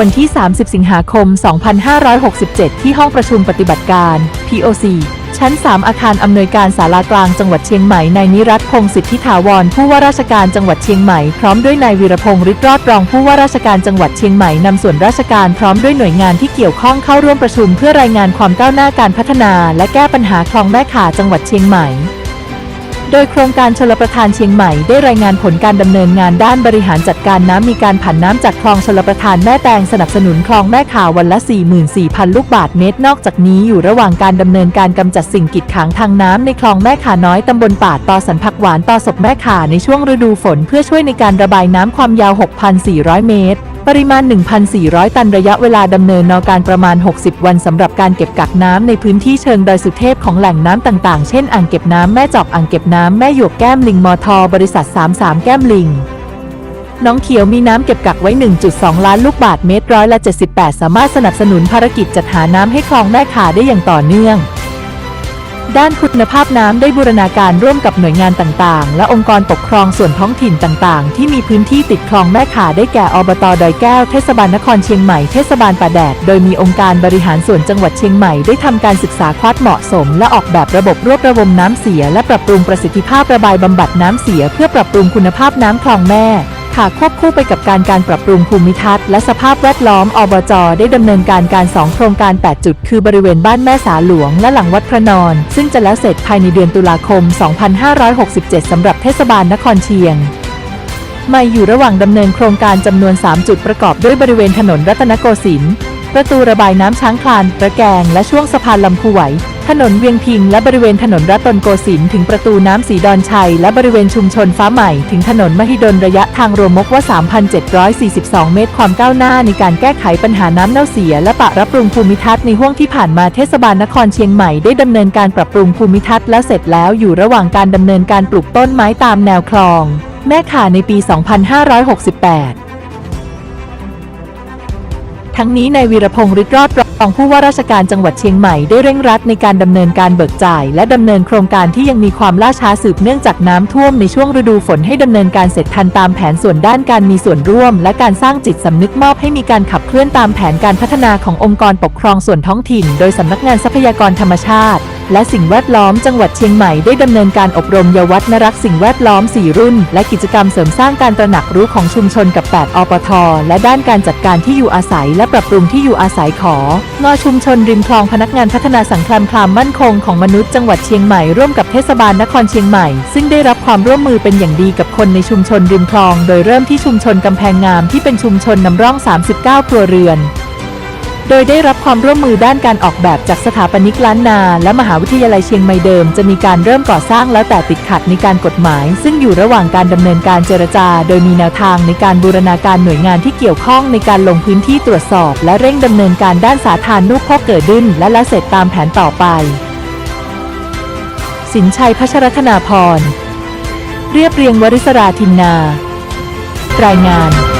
วันที่ 30 สิงหาคม 2567 ที่ห้องประชุมปฏิบัติการ POC ชั้น 3 อาคารอำนวยการศาลากลางจังหวัดเชียงใหม่ นายนิรัตพงศ์สิทธิถาวร ผู้ว่าราชการจังหวัดเชียงใหม่ พร้อมด้วยนายวีรพงศ์ฤทธิ์รอดรองผู้ว่าราชการจังหวัดเชียงใหม่ นำส่วนราชการพร้อมด้วยหน่วยงานที่เกี่ยวข้องเข้าร่วมประชุมเพื่อรายงานความก้าวหน้าการพัฒนา และแก้ปัญหาคลองแม่ข่าจังหวัดเชียงใหม่ โดยโครงการชลประทานเชียงใหม่ได้รายงานผลการดำเนินงานด้านบริหารจัดการน้ำมีการผันน้ำจากคลองชลประทานแม่แตงสนับสนุนคลองแม่ข่าววันละ 44,000 ลูกบาทเมตร นอกจากนี้อยู่ระหว่างการดำเนินการกำจัดสิ่งกีดขวางทางน้ำในคลองแม่ข่าน้อยตำบลป่าตอสันผักหวานตอศพแม่ข่าในช่วงฤดูฝน เพื่อช่วยในการระบายน้ำความยาว 6,400 เมตร ปริมาณ 1,400 ตันระยะเวลาดำเนินนอการประมาณ 60 วันสำหรับการเก็บกักน้ำในพื้นที่เชิงดอยสุเทพของแหล่งน้ำต่างๆ เช่นอ่างเก็บน้ำแม่จอกอ่างเก็บน้ำแม่หยวกแก้มลิงมอทอบริษัท 33 แก้มลิงน้องเขียวมีน้ำเก็บกักไว้ 1.2 ล้านลูกบาทเมตรร้อยละ 78 สามารถสนับสนุนภารกิจจัดหาน้ำให้คลองแม่ข่าได้อย่างต่อเนื่อง ด้านคุณภาพน้ำได้บูรณาการร่วมกับหน่วยงานต่างๆ และองค์กรปกครองส่วนท้องถิ่นต่างๆ ที่มีพื้นที่ติดคลองแม่ข่าได้แก่อบตดอยแก้ว เทศบาลนครเชียงใหม่ เทศบาลป่าแดด โดยมีองค์การบริหารส่วนจังหวัดเชียงใหม่ได้ทำการศึกษาควาดเหมาะสม และออกแบบระบบรวบรวมน้ำเสีย และปรับปรุงประสิทธิภาพระบายบำบัดน้ำเสีย เพื่อปรับปรุงคุณภาพน้ำคลองแม่ ค่ะควบคู่ไปกับการการปรับปรุงภูมิทัศน์และสภาพแวดล้อมอบจได้ดำเนินการการ 2 โครงการ 8 จุด คือบริเวณบ้านแม่สาหลวง และหลังวัดพระนอน ซึ่งจะแล้วเสร็จภายในเดือนตุลาคม 2567 สำหรับเทศบาลนครเชียงใหม่อยู่ระหว่างดำเนินโครงการจำนวน 3 จุดประกอบด้วยบริเวณถนนรัตนโกสินทร์ประตูระบายน้ำช้างคลาน ประแกง และช่วงสะพานลำพูไหว ถนนเวียงพิงและบริเวณถนนรัตนโกสินทร์ถึงประตูน้ำสีดอนชัย และบริเวณชุมชนฟ้าใหม่ถึงถนนมหิดลระยะทางรวมมกว่า 3,742 เมตรความก้าวหน้าในการแก้ไขปัญหาน้ำเน่าเสีย และปะรับปรุงภูมิทัศน์ในห่วงที่ผ่านมาเทศบาลนครเชียงใหม่ได้ดำเนินการปรับปรุงภูมิทัศน์และเสร็จแล้วอยู่ระหว่างการดำเนินการปลูกต้นไม้ตามแนวคลอง แม่ข่าในปี 2568ทั้งนี้นายวีรพงศ์ฤทธิ์รอดร องผู้ว่าราชการจังหวัดเชียงใหม่ได้เร่งรัดในการดำเนินการเบิกจ่าย และดำเนินโครงการที่ยังมีความล่าช้าสืบเนื่องจากน้ำท่วมในช่วงฤดูฝนให้ดำเนินการเสร็จทันตามแผนส่วนด้านการมีส่วนร่วม และการสร้างจิตสำนึกมอบให้มีการขับเคลื่อนตามแผนการพัฒนาขององค์กรปกครองส่วนท้องถิ่น โดยสำนักงานทรัพยากรธรรมชาติและสิ่งแวดล้อมจังหวัดเชียงใหม่ได้ดำเนินการอบรมเยาวัฒนรักษ์สิ่งแวดล้อม 4 รุ่น และกิจกรรมเสริมสร้างการตระหนักรู้ของชุมชนกับ 8 อปท และด้านการจัดการที่อยู่อาศัย และปรับปรุงที่อยู่อาศัยของอชุมชนริมคลองพนักงานพัฒนาสังคมความมั่นคงของมนุษย์จังหวัดเชียงใหม่ร่วมกับเทศบาลนครเชียงใหม่ ซึ่งได้รับความร่วมมือเป็นอย่างดีกับคนในชุมชนริมคลอง โดยเริ่มที่ชุมชนกำแพงงามที่เป็นชุมชนนำร่อง 39 ครัวเรือน โดยได้รับความร่วมมือด้านการออกแบบจากสถาปนิกล้านนา และมหาวิทยาลัยเชียงใหม่เดิม จะมีการเริ่มก่อสร้างแล้วแต่ติดขัดในการกฎหมาย ซึ่งอยู่ระหว่างการดำเนินการเจรจา โดยมีแนวทางในการบูรณาการหน่วยงานที่เกี่ยวข้องในการลงพื้นที่ตรวจสอบ และเร่งดำเนินการด้านสาธารณูปโภคเกิดขึ้น และละเสร็จตามแผนต่อไป สินชัยพัชรธนาพรเรียบเรียงวริศราทินนา รายงาน